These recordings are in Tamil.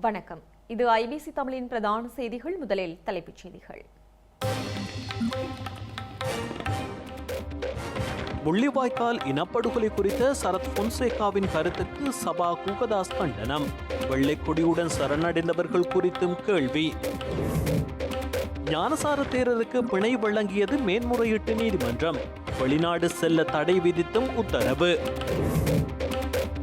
வணக்கம். இது ஐபிசி தமிழின் பிரதான செய்திகள் முதலில் தலைப்புச் செய்திகள். முள்ளிவாய்க்கால் இனப்படுகொலை குறித்த சரத் பொன்சேகாவின் கருத்துக்கு சபா குகதாஸ் கண்டனம். வெள்ளை கொடியுடன் சரணடைந்தவர்கள் குறித்தும் கேள்வி. ஞானசார தேரருக்கு பிணை வழங்கியது மேன்முறையீட்டு நீதிமன்றம். வெளிநாடு செல்ல தடை விதித்தும் உத்தரவு.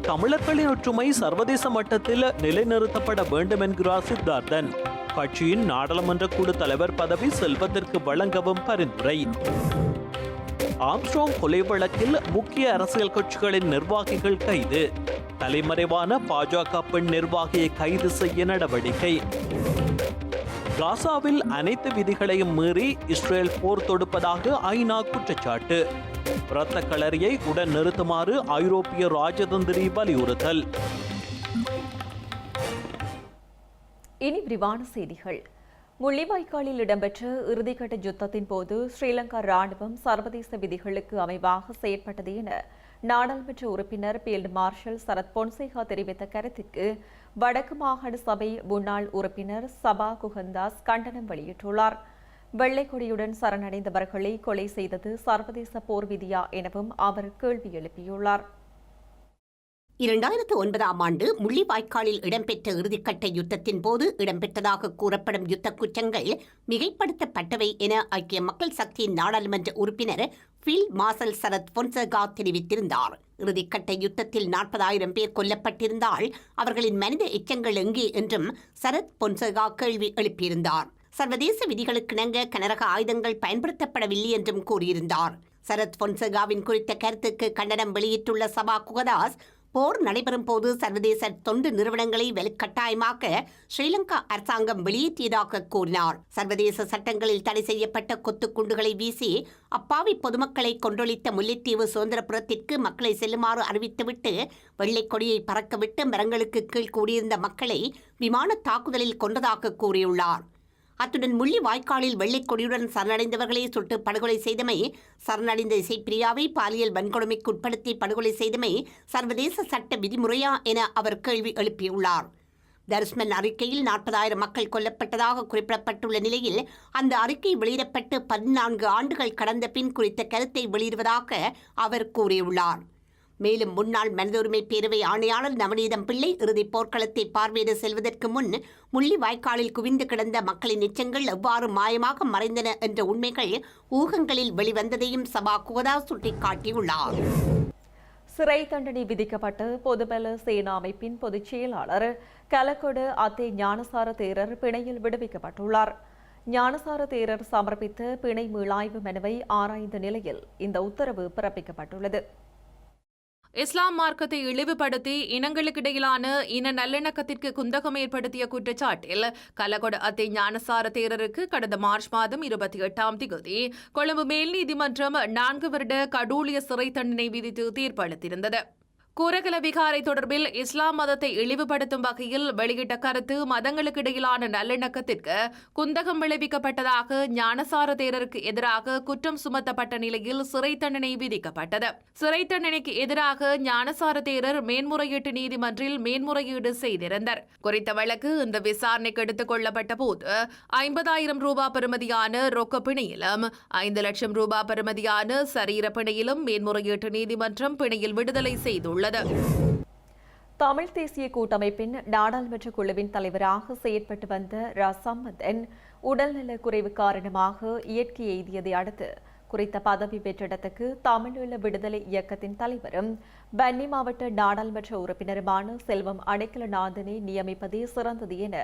தமிழர்களின் ஒற்றுமை சர்வதேச மட்டத்தில் நிலைநிறுத்தப்பட வேண்டும் என்கிறார் சித்தார்த்தன் கட்சியின் நாடாளுமன்ற குழு தலைவர் பதவி செல்வத்திற்கு வழங்கவும் பரிந்துரை. ஆம்ஸ்ட்ராங் கொலை வழக்கில் முக்கிய அரசியல் கட்சிகளின் நிர்வாகிகள் கைது. தலைமறைவான பாஜக பெண் நிர்வாகியை கைது செய்ய நடவடிக்கை. காசாவில் அனைத்து விதிகளையும் மீறி இஸ்ரேல் போர் தொடுப்பதாக ஐநா குற்றச்சாட்டு. இரத்த களரியை உடன் நிறுத்துமாறு ஐரோப்பிய ராஜதந்திரி வலியுறுத்தல். இனி விரிவான செய்திகள். முள்ளிவாய்க்காலில் இடம்பெற்ற இறுதிக்கட்ட யுத்தத்தின் போது ஸ்ரீலங்கா ராணுவம் சர்வதேச விதிகளுக்கு அமைவாக செயற்பட்டது என நாடாளுமன்ற உறுப்பினர் பீல்டு மார்ஷல் சரத் பொன்சேகா தெரிவித்த கருத்துக்கு வடக்கு மாகாண சபை முன்னாள் உறுப்பினர் சபா குகந்தாஸ் கண்டனம் வெளியிட்டுள்ளார். வெள்ளை கொடியுடன் சரணடைந்தவர்களை கொலை செய்தது சர்வதேச போர் விதியா எனவும் அவர் கேள்வி எழுப்பியுள்ளார். இரண்டாயிரத்து ஒன்பதாம் ஆண்டு முள்ளிவாய்க்காலில் இடம்பெற்ற இறுதிக்கட்ட யுத்தத்தின் போது இடம்பெற்றதாக கூறப்படும் யுத்த குற்றங்கள் மிகைப்படுத்தப்பட்டவை என ஐக்கிய மக்கள் சக்தியின் நாடாளுமன்ற உறுப்பினர் ஃபீல்ட் மாசல் சரத் பொன்சகா தெரிவித்திருந்தார். இறுதிக்கட்ட யுத்தத்தில் நாற்பதாயிரம் பேர் கொல்லப்பட்டிருந்தால் அவர்களின் மனித எச்சங்கள் எங்கே என்றும் சரத் பொன்சகா கேள்வி எழுப்பியிருந்தார். சர்வதேச விதிகளுக்கிணங்க கனரக ஆயுதங்கள் பயன்படுத்தப்படவில்லை என்றும் கூறியிருந்தார். சரத் பொன்சகாவின் குறித்த கருத்துக்கு கண்டனம் வெளியிட்டுள்ள சபா குகதாஸ் போர் நடைபெறும் போது சர்வதேச தொண்டு நிறுவனங்களை வலுக்கட்டாயமாக்க ஸ்ரீலங்கா அரசாங்கம் வெளியேற்றியதாக கூறினார். சர்வதேச சட்டங்களில் தடை செய்யப்பட்ட கொத்து குண்டுகளை வீசி அப்பாவி பொதுமக்களை கொன்றொழித்த முல்லைத்தீவு சுதந்திரபுரத்திற்கு மக்களை செல்லுமாறு அறிவித்துவிட்டு வெள்ளை கொடியை பறக்கவிட்டு மரங்களுக்கு கீழ் கூடியிருந்த மக்களை விமான தாக்குதலில் கொன்றதாக கூறியுள்ளார். அத்துடன் முள்ளி வாய்க்காலில் வெள்ளைக் கொடியுடன் சரணடைந்தவர்களை சுட்டு படுகொலை செய்தமை சரணடைந்த இசைப்பிரியாவை பாலியல் வன்கொடுமைக்கு உட்படுத்தி படுகொலை செய்தமை சர்வதேச சட்ட விதிமுறையா என அவர் கேள்வி எழுப்பியுள்ளார். தர்ஸ்மன் அறிக்கையில் நாற்பதாயிரம் மக்கள் கொல்லப்பட்டதாக குறிப்பிடப்பட்டுள்ள நிலையில் அந்த அறிக்கை வெளியிடப்பட்டு பதினான்கு ஆண்டுகள் கடந்த பின் குறித்த கருத்தை வெளியிடுவதாக அவர் கூறியுள்ளார். மேலும் முன்னாள் மனித பேரவை ஆணையாளர் நவநீதம் பிள்ளை இறுதிப் போர்க்களத்தை பார்வையிட செல்வதற்கு முன் முள்ளி வாய்க்காலில் குவிந்து கிடந்த மக்களின் எச்சங்கள் எவ்வாறு மாயமாக மறைந்தன என்ற உண்மைகள் ஊகங்களில் வெளிவந்ததையும் சபா கோதா சுட்டிக்காட்டியுள்ளார். சிறை தண்டனை விதிக்கப்பட்ட பொதுபல சேனா அமைப்பின் பொதுச் செயலாளர் கலக்கொடு அத்தே ஞானசார தேரர் பிணையில் விடுவிக்கப்பட்டுள்ளார். ஞானசார தேரர் சமர்ப்பித்த பிணை மீளாய்வு மனுவை ஆராய்ந்த நிலையில் இந்த உத்தரவு பிறப்பிக்கப்பட்டுள்ளது. இஸ்லாம் மார்க்கத்தை இழிவுபடுத்தி இனங்களுக்கிடையிலான இன நல்லிணக்கத்திற்கு குந்தகம் ஏற்படுத்திய குற்றச்சாட்டில் கலகொட அத்தை ஞானசார தேரருக்கு கடந்த மார்ச் மாதம் இருபத்தி எட்டாம் தேதி கொழும்பு மேல் நீதிமன்றம் நான்கு வருட கடூழிய சிறை தண்டனை விதித்து தீர்ப்பளித்திருந்தது. கூரகல விகாரை தொடர்பில் இஸ்லாம் மதத்தை இழிவுபடுத்தும் வகையில் வெளியிட்ட கருத்து மதங்களுக்கு இடையிலான நல்லிணக்கத்திற்கு குந்தகம் விளைவிக்கப்பட்டதாக ஞானசார தேரருக்கு எதிராக குற்றம் சுமத்தப்பட்ட நிலையில் சிறை தண்டனை விதிக்கப்பட்டது. சிறை தண்டனைக்கு எதிராக ஞானசார தேரர் மேன்முறையீட்டு நீதிமன்றில் மேன்முறையீடு செய்திருந்தார். குறித்த வழக்கு இந்த விசாரணைக்கு எடுத்துக் கொள்ளப்பட்ட போது ஐம்பதாயிரம் ரூபாய் பெறுமதியான ரொக்க பிணையிலும் ஐந்து லட்சம் ரூபாய் பெறுமதியான சரீர பிணையிலும் மேன்முறையீட்டு நீதிமன்றம் பிணையில் விடுதலை செய்துள்ளது. உள்ளது தமிழ் தேசிய கூட்டமைப்பின் நாடாளுமன்ற குழுவின் தலைவராக செயற்பட்டு வந்த ரா உடல்நல குறைவு காரணமாக இயற்கை எய்தியதை அடுத்து குறித்த பதவி பெற்றிடத்துக்கு தமிழீழ விடுதலை இயக்கத்தின் தலைவரும் பன்னி மாவட்ட நாடாளுமன்ற உறுப்பினருமான செல்வம் அடைக்கலநாதனை நியமிப்பதே சிறந்தது என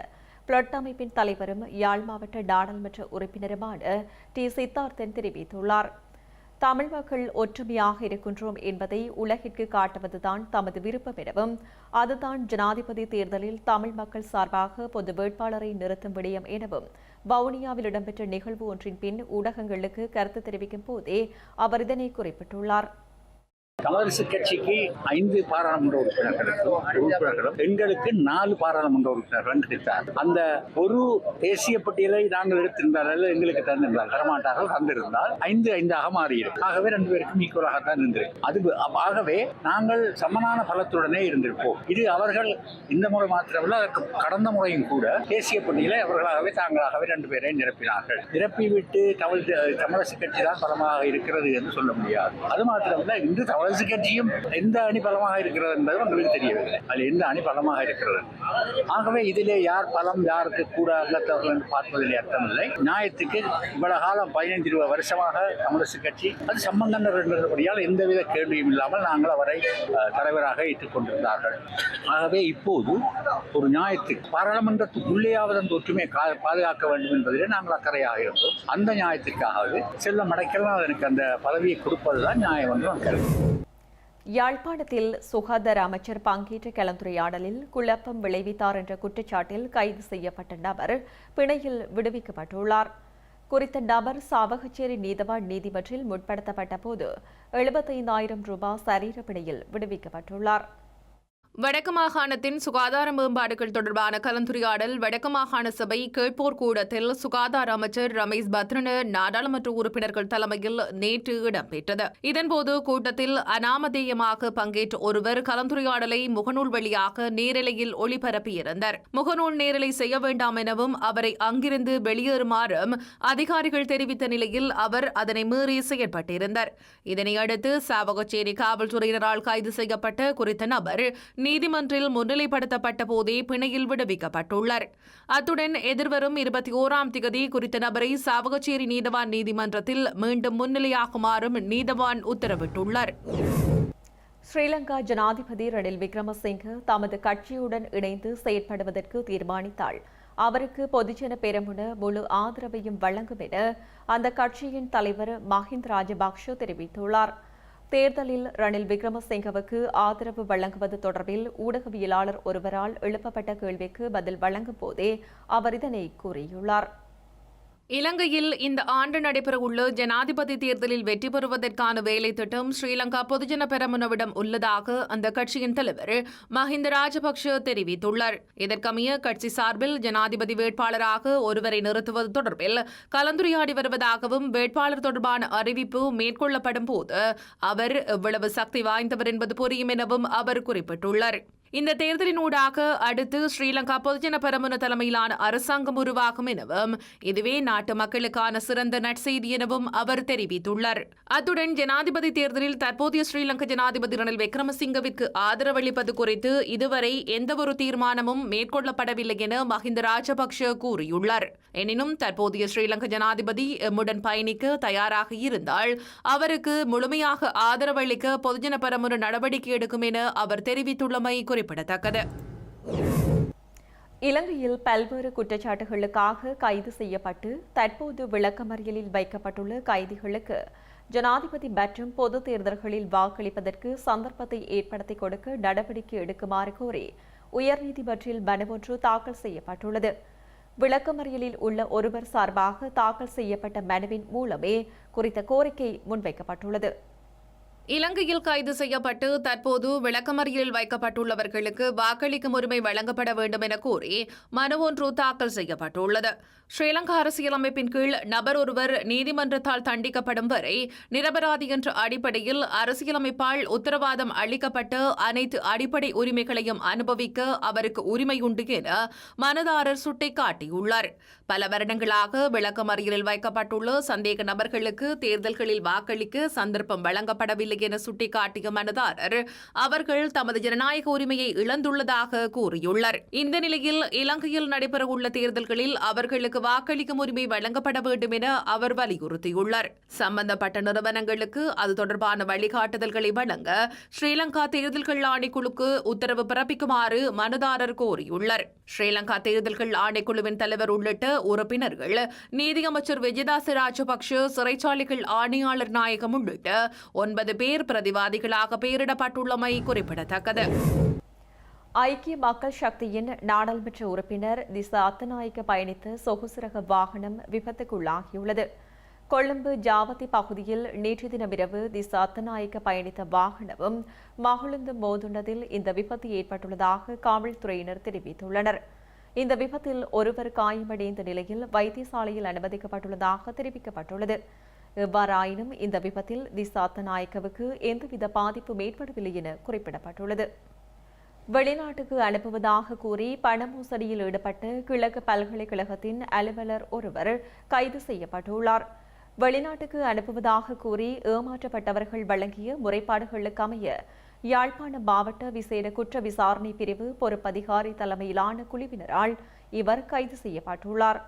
பிளட் அமைப்பின் தலைவரும் யாழ் மாவட்ட நாடாளுமன்ற உறுப்பினருமான டி சித்தார்த்தன் தெரிவித்துள்ளார். தமிழ் மக்கள் ஒற்றுமையாக இருக்கின்றோம் என்பதை உலகிற்கு காட்டுவதுதான் தமது விருப்பம் எனவும் அதுதான் ஜனாதிபதி தேர்தலில் தமிழ் மக்கள் சார்பாக பொது வேட்பாளரை நிறுத்தும் விடயம் எனவும் வவுனியாவில் இடம்பெற்ற நிகழ்வு ஒன்றின் பின் ஊடகங்களுக்கு கருத்து தெரிவிக்கும் போதே அவர் இதனை குறிப்பிட்டுள்ளார். தமிழரசு கட்சிக்கு ஐந்து பாராளுமன்ற உறுப்பினர்களுக்கும் உறுப்பினர்களும். எங்களுக்கு நாலு பாராளுமன்ற உறுப்பினர்களும் கிடைத்தார் அந்த ஒரு தேசிய பட்டியலை நாங்கள் எடுத்திருந்தால் எங்களுக்கு தந்திருந்தால் தரமாட்டார்கள் தந்திருந்தால் ஐந்து ஐந்தாக மாறியிருக்கும் ஆகவே ரெண்டு பேருக்கும் ஈக்குவலாகத்தான் இருந்திருக்கு. அது ஆகவே நாங்கள் சமனான பலத்துடனே இருந்திருப்போம். இது அவர்கள் இந்த முறை மாத்திரமல்ல அதற்கு கடந்த முறையும் கூட தேசிய பட்டியலை அவர்களாகவே தாங்களாகவே ரெண்டு பேரை நிரப்பினார்கள். நிரப்பிவிட்டு தமிழ் தமிழரசு கட்சி தான் பலமாக இருக்கிறது என்று சொல்ல முடியாது. அது மாத்திரமல்ல இன்று அரசு கட்சியும் எந்த அணி பலமாக இருக்கிறது என்பது உங்களுக்கு தெரியவில்லை. அதில் எந்த அணி பலமாக இருக்கிறது? ஆகவே இதிலே யார் பலம் யாருக்கு கூட அங்கத்தவர்கள் என்று பார்ப்பதிலே அர்த்தமில்லை. நியாயத்துக்கு இவ்வளவு காலம் பதினைந்து இருபது வருஷமாக காங்கிரஸ் கட்சி அது சம்பந்தனர் என்றபடியால் எந்தவித கேள்வியும் இல்லாமல் நாங்கள் அவரை தலைவராக தலைவராக ஏற்றுக்கொண்டிருந்தார்கள் ஆகவே இப்போது ஒரு நியாயத்துக்கு பாராளுமன்றத்துக்குள்ளேயாவது அந்த ஒற்றுமையை கா- பாதுகாக்க வேண்டும் என்பதிலே நாங்கள் அக்கறையாக இருந்தோம். அந்த நியாயத்திற்காகவே செல்ல மடைக்கலாம் அதற்கு அந்த பதவியை கொடுப்பதுதான் நியாயம் என்று நான் கருதுகிறேன். யாழ்ப்பாணத்தில் சுகாதார அமைச்சர் பங்கேற்ற கலந்துரையாடலில் குழப்பம் விளைவித்தார் என்ற குற்றச்சாட்டில் கைது செய்யப்பட்ட நபர் பிணையில் விடுவிக்கப்பட்டுள்ளார். குறித்த நபர் சாவகச்சேரி நீதவான் நீதிமன்றில் முற்படுத்தப்பட்ட போது எழுபத்தைந்தாயிரம் ரூபாய் சரீர பிணையில் விடுவிக்கப்பட்டுள்ளார். வடக்கு மாகாணத்தின் சுகாதார மேம்பாடுகள் தொடர்பான கலந்துரையாடல் வடக்கு மாகாண சபை கேட்போர் கூடத்தில் சுகாதார அமைச்சர் ரமேஷ் பத்ரன நாடாளுமன்ற உறுப்பினர்கள் தலைமையில் நேற்று இடம்பெற்றது. இதன்போது கூட்டத்தில் அனாமதேயமாக பங்கேற்ற ஒருவர் கலந்துரையாடலை முகநூல் வழியாக நேரலையில் ஒளிபரப்பியிருந்தார். முகநூல் நேரலை செய்ய வேண்டாம் எனவும் அவரை அங்கிருந்து வெளியேறுமாறும் அதிகாரிகள் தெரிவித்த நிலையில் அவர் அதனை மீறி செயற்பட்டிருந்தார். இதனையடுத்து சாவகச்சேரி காவல்துறையினரால் கைது செய்யப்பட்ட குறித்த நபர் நீதிமன்றில் முன்னிலைப்படுத்தப்பட்ட போதே பிணையில் விடுவிக்கப்பட்டுள்ளார் அத்துடன் எதிர்வரும் இருபத்தி ஓராம் திகதி குறித்த நபரை சாவகச்சேரி நீதவான் நீதிமன்றத்தில் மீண்டும் முன்னிலையாகுமாறும் நீதவான் உத்தரவிட்டுள்ளார். ஸ்ரீலங்கா ஜனாதிபதி ரணில் விக்ரமசிங்க தமது கட்சியுடன் இணைந்து செயற்படுவதற்கு தீர்மானித்தாள். அவருக்கு பொதுஜன பெரமுன முழு ஆதரவையும் வழங்கும் என அந்த கட்சியின் தலைவர் மஹிந்த் ராஜபக்ஷ தெரிவித்துள்ளார். தேர்தலில் ரணில் விக்ரமசிங்கவுக்கு ஆதரவு வழங்குவது தொடர்பில் ஊடகவியலாளர் ஒருவரால் எழுப்பப்பட்ட கேள்விக்கு பதில் வழங்கும் போதே அவர் இதனை கூறியுள்ளார். இலங்கையில் இந்த ஆண்டு நடைபெறவுள்ள ஜனாதிபதி தேர்தலில் வெற்றி பெறுவதற்கான வேலை திட்டம் ஸ்ரீலங்கா பொதுஜன பெரமுனவிடம் உள்ளதாக அந்த கட்சியின் தலைவர் மஹிந்த ராஜபக்ஷ தெரிவித்துள்ளார். இதற்கமைய கட்சி சார்பில் ஜனாதிபதி வேட்பாளராக ஒருவரை நிறுத்துவது தொடர்பில் கலந்துரையாடி வருவதாகவும் வேட்பாளர் தொடர்பான அறிவிப்பு மேற்கொள்ளப்படும் போது அவர் எவ்வளவு சக்தி வாய்ந்தவர் என்பது புரியும் எனவும் அவர் குறிப்பிட்டுள்ளார். இந்த தேர்தலினூடாக அடுத்து ஸ்ரீலங்கா பொதுஜன பெரமுன தலைமையிலான அரசாங்கம் உருவாகும் எனவும் இதுவே நாட்டு மக்களுக்கான சிறந்த நற்செய்தி எனவும் அவர் தெரிவித்துள்ளார். அத்துடன் ஜனாதிபதி தேர்தலில் தற்போதைய ஸ்ரீலங்கா ஜனாதிபதி ரணில் விக்ரமசிங்கவிற்கு ஆதரவளிப்பது குறித்து இதுவரை எந்தவொரு தீர்மானமும் மேற்கொள்ளப்படவில்லை என மஹிந்த ராஜபக்ஷ கூறியுள்ளார். எனினும் தற்போதைய ஸ்ரீலங்கா ஜனாதிபதி எம்முடன் பயணிக்க தயாராக இருந்தால் அவருக்கு முழுமையாக ஆதரவளிக்க பொதுஜன பெரமுன நடவடிக்கை எடுக்கும் என அவர் தெரிவித்துள்ளமை குறிப்பிடத்தக்கது இலங்கையில் பல்வேறு குற்றச்சாட்டுகளுக்காக கைது செய்யப்பட்டு தற்போது விளக்கமறியலில் வைக்கப்பட்டுள்ள கைதிகளுக்கு ஜனாதிபதி மற்றும் பொது தேர்தல்களில் வாக்களிப்பதற்கு சந்தர்ப்பத்தை ஏற்படுத்திக் கொடுக்க நடவடிக்கை எடுக்குமாறு கோரி உயர்நீதிமன்றில் மனு ஒன்று தாக்கல் செய்யப்பட்டுள்ளது. விளக்கமறியலில் உள்ள ஒருவர் சார்பாக தாக்கல் செய்யப்பட்ட மனுவின் மூலமே குறித்த கோரிக்கை முன்வைக்கப்பட்டுள்ளது. இலங்கையில் கைது செய்யப்பட்டு தற்போது விளக்கமறியலில் வைக்கப்பட்டுள்ளவர்களுக்கு வாக்களிக்கும் உரிமை வழங்கப்பட வேண்டும் என கோரி மனு ஒன்று தாக்கல் செய்யப்பட்டுள்ளது. ஸ்ரீலங்கா அரசியலமைப்பின் கீழ் நபர் ஒருவர் நீதிமன்றத்தால் தண்டிக்கப்படும் வரை நிரபராதி என்ற அடிப்படையில் அரசியலமைப்பால் உத்தரவாதம் அளிக்கப்பட்ட அனைத்து அடிப்படை உரிமைகளையும் அனுபவிக்க அவருக்கு உரிமை உண்டு என மனுதாரர் சுட்டிக்காட்டியுள்ளார். பல வருடங்களாக விளக்கமறியலில் வைக்கப்பட்டுள்ள சந்தேக நபர்களுக்கு தேர்தல்களில் வாக்களிக்க சந்தர்ப்பம் வழங்கப்படவில்லை இல்லை என சுட்டிக்காட்டிய மனுதாரர் அவர்கள் தமது ஜனநாயக உரிமையை இழந்துள்ளதாக கூறியுள்ளார். இந்த நிலையில் இலங்கையில் நடைபெறவுள்ள தேர்தல்களில் அவர்களுக்கு வாக்களிக்கும் உரிமை வழங்கப்பட வேண்டும் என அவர் வலியுறுத்தியுள்ளார். சம்பந்தப்பட்ட நிறுவனங்களுக்கு அது தொடர்பான வழிகாட்டுதல்களை வழங்க ஸ்ரீலங்கா தேர்தல்கள் ஆணைக்குழுக்கு உத்தரவு பிறப்பிக்குமாறு மனுதாரர் கோரியுள்ளார். ஸ்ரீலங்கா தேர்தல்கள் ஆணைக்குழுவின் தலைவர் உள்ளிட்ட உறுப்பினர்கள் நீதியமைச்சர் விஜயதாச ராஜபக்ஷ சிறைச்சாலைகள் ஆணையாளர் நாயகம் உள்ளிட்ட ஒன்பது பேர் பிரதிவாதிகளாக பெயரிடப்பட்டுள்ளமை குறிப்பிடத்தக்கது. ஐக்கிய மக்கள் சக்தியின் நாடாளுமன்ற உறுப்பினர் திசா அத்தநாயக்க பயணித்த சொகுசுரக வாகனம் விபத்துக்குள்ளாகியுள்ளது. கொழும்பு ஜாவதி பகுதியில் நேற்று தினமிரவு திசா அத்தநாயக்க பயணித்த வாகனமும் மகளுந்தும் மோதுண்டதில் இந்த விபத்து ஏற்பட்டுள்ளதாக காவல்துறையினர் தெரிவித்துள்ளனர். இந்த விபத்தில் ஒருவர் காயமடைந்த நிலையில் வைத்தியசாலையில் அனுமதிக்கப்பட்டுள்ளதாக தெரிவிக்கப்பட்டுள்ளது. எவ்வாறாயினும் இந்த விபத்தில் திசாத்த நாயக்கவுக்கு எந்தவித பாதிப்பும் ஏற்படவில்லை என குறிப்பிடப்பட்டுள்ளது. வெளிநாட்டுக்கு அனுப்புவதாக கூறி பண மோசடியில் ஈடுபட்ட கிழக்கு பல்கலைக்கழகத்தின் அலுவலர் ஒருவர் கைது செய்யப்பட்டுள்ளார். வெளிநாட்டுக்கு அனுப்புவதாக கூறி ஏமாற்றப்பட்டவர்கள் வழங்கிய முறைப்பாடுகளுக்கு அமைய யாழ்ப்பாண மாவட்ட விசேட குற்ற விசாரணை பிரிவு பொறுப்பதிகாரி தலைமையிலான குழுவினரால் இவர் கைது செய்யப்பட்டுள்ளார்.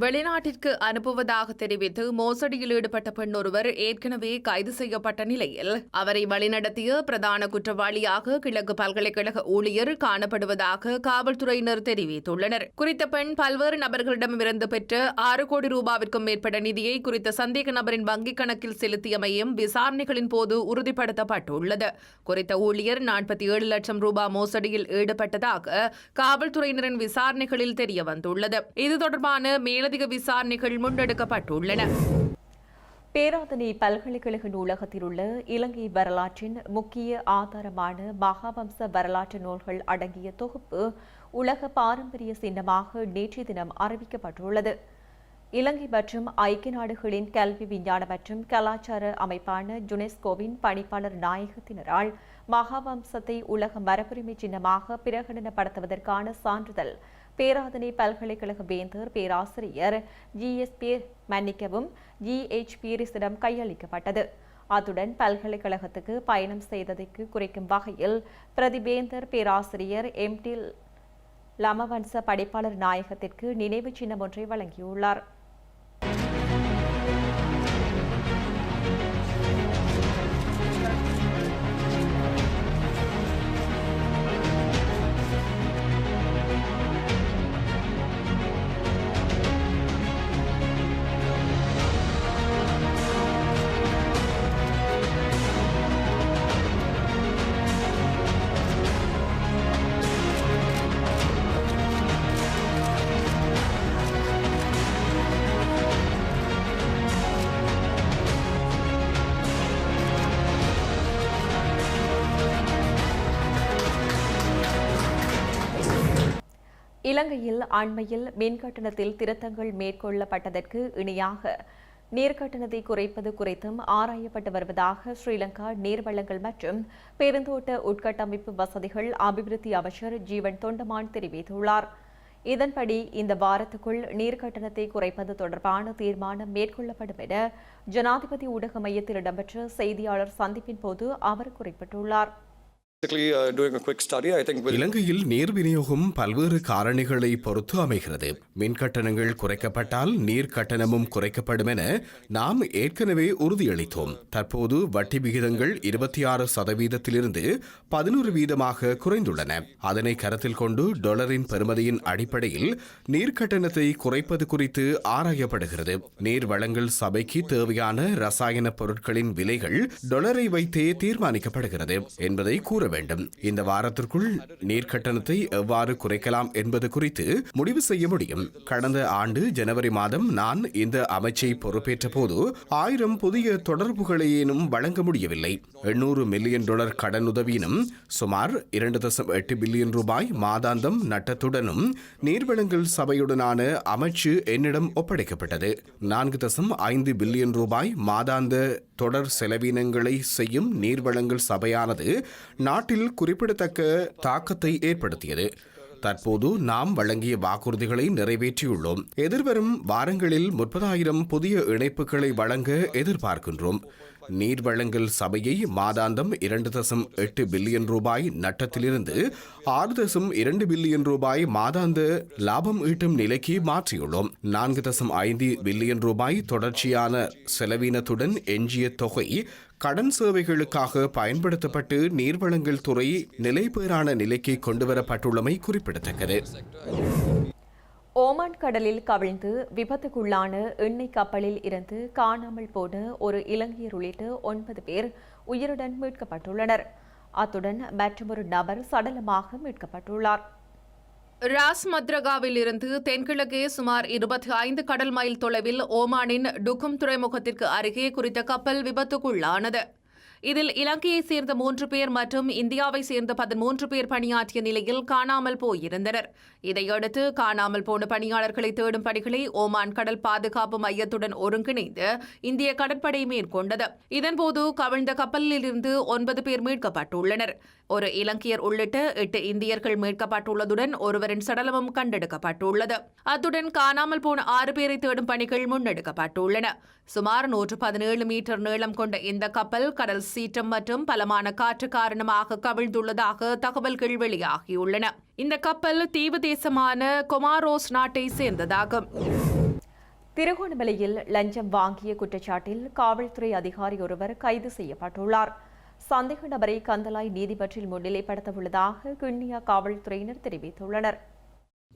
வெளிநாட்டிற்கு அனுப்புவதாக தெரிவித்து மோசடியில் ஈடுபட்ட பெண் ஒருவர் ஏற்கனவே கைது செய்யப்பட்ட நிலையில் அவரை வழிநடத்திய பிரதான குற்றவாளியாக கிழக்கு பல்கலைக்கழக ஊழியர் காணப்படுவதாக காவல்துறையினர் தெரிவித்துள்ளனர். குறித்த பெண் பல்வேறு நபர்களிடமிருந்து பெற்ற ஆறு கோடி ரூபாவிற்கும் மேற்பட்ட நிதியை குறித்த சந்தேக நபரின் வங்கிக் கணக்கில் செலுத்தியமையும் விசாரணைகளின் போது உறுதிப்படுத்தப்பட்டுள்ளது. குறித்த ஊழியர் நாற்பத்தி ஏழு லட்சம் ரூபாய் மோசடியில் ஈடுபட்டதாக காவல்துறையினரின் விசாரணைகளில் தெரியவந்துள்ளது. இது தொடர்பான மேலதிக விசாரணைகள் முன்னெடுக்கப்பட்டுள்ளன. பேராதனை பல்கலைக்கழக நூலகத்தில் உள்ள இலங்கை வரலாற்றின் முக்கிய ஆதாரமான மகாவம்ச வரலாற்று நூல்கள் அடங்கிய தொகுப்பு உலக பாரம்பரிய சின்னமாக நேற்றைய தினம் அறிவிக்கப்பட்டுள்ளது. இலங்கை மற்றும் ஐக்கிய நாடுகளின் கல்வி விஞ்ஞான மற்றும் கலாச்சார அமைப்பான யுனெஸ்கோவின் பணிப்பாளர் நாயகத்தினரால் மகாவம்சத்தை உலக மரபுரிமை சின்னமாக பிரகடனப்படுத்துவதற்கான சான்றிதழ் பேராதனை பல்கலைக்கழக வேந்தர் பேராசிரியர் ஜிஎஸ்பி மன்னிக்கவும் ஜிஎச் பீரிஸிடம் கையளிக்கப்பட்டது. அத்துடன் பல்கலைக்கழகத்துக்கு பயணம் செய்ததைக்கு குறைக்கும் வகையில் பிரதிபேந்தர் பேராசிரியர் எம் டி லமவன்ச படைப்பாளர் நாயகத்திற்கு நினைவு சின்னம் ஒன்றை வழங்கியுள்ளார். இலங்கையில் அண்மையில் மின் கட்டணத்தில் திருத்தங்கள் மேற்கொள்ளப்பட்டதற்கு இணையாக நீர்க்கட்டணத்தை குறைப்பது குறித்தும் ஆராயப்பட்டு வருவதாக ஸ்ரீலங்கா நீர்வளங்கள் மற்றும் பெருந்தோட்ட உட்கட்டமைப்பு வசதிகள் அபிவிருத்தி அமைச்சர் ஜீவன் தொண்டமான் தெரிவித்துள்ளார். இதன்படி இந்த வாரத்துக்குள் நீர்க்கட்டணத்தை குறைப்பது தொடர்பான தீர்மானம் மேற்கொள்ளப்படும் என ஜனாதிபதி ஊடக மையத்தில் இடம்பெற்ற செய்தியாளர் சந்திப்பின் போது அவர் குறிப்பிட்டுள்ளார். இலங்கையில் நீர் விநியோகம் பல்வேறு காரணிகளை பொறுத்து அமைகிறது. மின் கட்டணங்கள் குறைக்கப்பட்டால் நீர் கட்டணமும் குறைக்கப்படும் என நாம் ஏற்கனவே உறுதியளித்தோம். தற்போது வட்டி விகிதங்கள் இருபத்தி ஆறு சதவீதத்திலிருந்து பதினோரு வீதமாக குறைந்துள்ளன. அதனை கருத்தில் கொண்டு டொலரின் பெறுமதியின் அடிப்படையில் நீர் கட்டணத்தை குறைப்பது குறித்து ஆராயப்படுகிறது. நீர் வழங்கல் சபைக்கு தேவையான ரசாயன பொருட்களின் விலைகள் டொலரை வைத்தே தீர்மானிக்கப்படுகிறது என்பதை கூற வேண்டும். இந்த வாரத்திற்குள் நீர் கட்டணத்தை எவ்வாறு குறைக்கலாம் என்பது குறித்து முடிவு செய்ய முடியும். கடந்த ஆண்டு ஜனவரி மாதம் நான் இந்த அமைச்சை பொறுப்பேற்ற போது ஆயிரம் புதிய தொடர்புகளையேனும் வழங்க முடியவில்லை. எண்ணூறு மில்லியன் டாலர் கடனுதவியினும் சுமார் இரண்டு தசம் எட்டு பில்லியன் ரூபாய் மாதாந்தம் நட்டத்துடனும் நீர்வளங்கள் சபையுடனான அமைச்சு என்னிடம் ஒப்படைக்கப்பட்டது. நான்கு தசம் ஐந்து பில்லியன் ரூபாய் மாதாந்த தொடர் செலவினங்களை செய்யும் நீர்வளங்கள் சபையானது நாட்டு நாட்டில் குறிப்பிடத்தக்க தாக்கத்தை ஏற்படுத்தியது. தற்போது நாம் வழங்கிய வாக்குறுதிகளை நிறைவேற்றியுள்ளோம். எதிர்வரும் வாரங்களில் முப்பதாயிரம் புதிய இணைப்புகளை வழங்க எதிர்பார்க்கின்றோம். நீர் வழங்கல் சபையை மாதாந்தம் இரண்டு தசம் எட்டு பில்லியன் ரூபாய் நட்டத்திலிருந்து ஆறு தசம் இரண்டு பில்லியன் ரூபாய் மாதாந்த லாபம் ஈட்டும் நிலைக்கு மாற்றியுள்ளோம். நான்கு தசம் ஐந்து பில்லியன் ரூபாய் தொடர்ச்சியான செலவினத்துடன் எஞ்சிய தொகை கடன் சேவைகளுக்காக பயன்படுத்தப்பட்டு நீர்வளங்கள் துறை நிலைபேறான நிலைக்கு கொண்டுவரப்பட்டுள்ளமை குறிப்பிடத்தக்கது. ஓமான் கடலில் கவிழ்ந்து விபத்துக்குள்ளான எண்ணெய் கப்பலில் இருந்து காணாமல் போன ஒரு இலங்கையர் உள்ளிட்ட ஒன்பது பேர் உயிருடன் மீட்கப்பட்டுள்ளனர். அத்துடன் மற்றொரு நபர் சடலமாக மீட்கப்பட்டுள்ளார். ராஸ் மத்ரகாவில் இருந்து தென்கிழக்கே சுமார் இருபத்தி ஐந்து கடல் மைல் தொலைவில் ஓமானின் டுகும் துறைமுகத்திற்கு அருகே குறித்த கப்பல் விபத்துக்குள்ளானது. இதில் இலங்கையைச் சேர்ந்த மூன்று பேர் மற்றும் இந்தியாவை சேர்ந்த பதிமூன்று பேர் பணியாற்றிய நிலையில் காணாமல் போயிருந்தனர். இதையடுத்து காணாமல் போன பணியாளர்களை தேடும் பணிகளை ஓமான் கடல் பாதுகாப்பு மையத்துடன் ஒருங்கிணைந்து இந்திய கடற்படை மேற்கொண்டது. இதன்போது கவிழ்ந்த கப்பலில் இருந்து ஒன்பது பேர் மீட்கப்பட்டுள்ளனர். ஒரு இலங்கையர் உள்ளிட்ட எட்டு இந்தியர்கள் மீட்கப்பட்டுள்ளதுடன் ஒருவரின் சடலமும் கண்டெடுக்கப்பட்டுள்ளது. அத்துடன் காணாமல் போன ஆறு பேரை தேடும் பணிகள் முன்னெடுக்கப்பட்டுள்ளன. சுமார் நூற்று பதினேழு மீட்டர் நீளம் கொண்ட இந்த கப்பல் கடல் சீற்றம் மற்றும் பலமான காற்று காரணமாக கவிழ்ந்துள்ளதாக தகவல்கள் வெளியாகியுள்ளன. இந்த கப்பல் தீவு தேசமான கொமாரோஸ் நாட்டை சேர்ந்ததாகும். திருகோணமலையில் லஞ்சம் வாங்கிய குற்றச்சாட்டில் காவல்துறை அதிகாரி ஒருவர் கைது செய்யப்பட்டுள்ளார். சந்தேக நபரை கந்தலாய் நீதிமன்றில் முன்னிலைப்படுத்த உள்ளதாக கிண்ணியா காவல்துறையினர் தெரிவித்துள்ளனர்.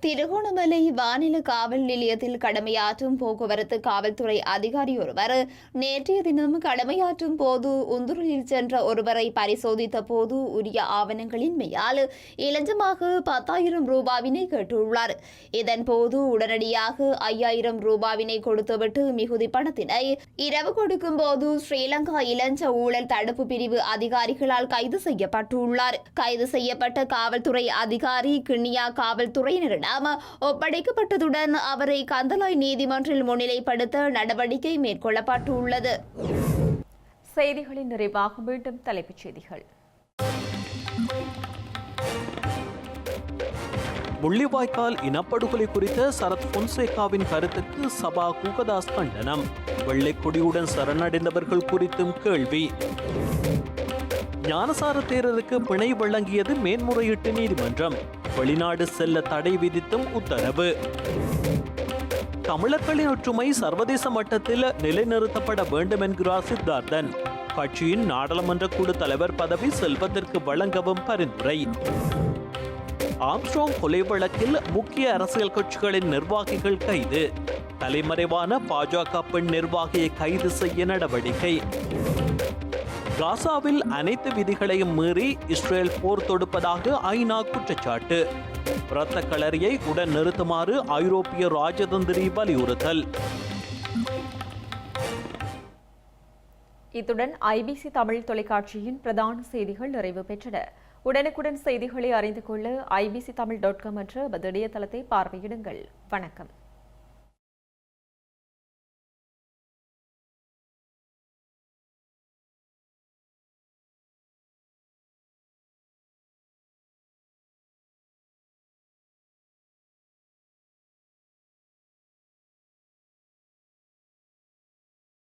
திருகோணமலை வானில காவல் நிலையத்தில் கடமையாற்றும் போக்குவரத்து காவல்துறை அதிகாரி ஒருவர் நேற்றைய தினம் கடமையாற்றும் போது உந்துருளில் சென்ற ஒருவரை பரிசோதித்த போது உரிய ஆவணங்களின் மேல் இலஞ்சமாக பத்தாயிரம் ரூபாவினை கேட்டுள்ளார். இதன்போது உடனடியாக ஐயாயிரம் ரூபாவினை கொடுத்துவிட்டு மிகுதி பணத்தினை இரவு கொடுக்கும் போது ஸ்ரீலங்கா இளஞ்ச ஊழல் தடுப்பு பிரிவு அதிகாரிகளால் கைது செய்யப்பட்டுள்ளார். கைது செய்யப்பட்ட காவல்துறை அதிகாரி கிண்ணியா காவல்துறையினரிடம் ஒப்படைக்கப்பட்டதுடன் அவரை கந்தலாய் நீதிமன்றில் முன்னிலைப்படுத்த நடவடிக்கை மேற்கொள்ளப்பட்டுள்ளது. செய்திகளின் நிறைவாக மீண்டும் தலைப்புச் செய்திகள். முள்ளிவாய்க்கால் இனப்படுகொலை குறித்த சரத் பொன்சேகாவின் கருத்துக்கு சபா குகதாஸ் கண்டனம். வெள்ளை கொடியுடன் சரணடைந்தவர்கள் குறித்தும் கேள்வி. ஞானசார தேரருக்கு பிணை வழங்கியது மேன்முறையீட்டு நீதிமன்றம். வெளிநாடு செல்ல தடை விதித்தும் உத்தரவு. தமிழர்களின் ஒற்றுமை சர்வதேச மட்டத்தில் நிலைநிறுத்தப்பட வேண்டும் என்கிறார் சித்தார்த்தன். கட்சியின் நாடாளுமன்ற குழு தலைவர் பதவி செல்வதற்கு வழங்கவும் பரிந்துரை. ஆம்ஸ்ட்ராங் கொலை வழக்கில் முக்கிய அரசியல் கட்சிகளின் நிர்வாகிகள் கைது. தலைமறைவான பாஜக பெண் நிர்வாகியை கைது செய்ய நடவடிக்கை. காசாவில் அனைத்து விதிகளையும் மீறி இஸ்ரேல் போர் தொடுப்பதாக ஐநா குற்றச்சாட்டு. இரத்த களரியை உடன் நிறுத்துமாறு ஐரோப்பிய ராஜதந்திரி வலியுறுத்தல். இத்துடன் ஐபிசி தமிழ் தொலைக்காட்சியின் பிரதான செய்திகள் நிறைவு பெற்றன. உடனுக்குடன் செய்திகளை அறிந்து கொள்ள ஐபிசி தமிழ் டாட் காம் என்ற தளத்தை பார்வையிடுங்கள். வணக்கம்.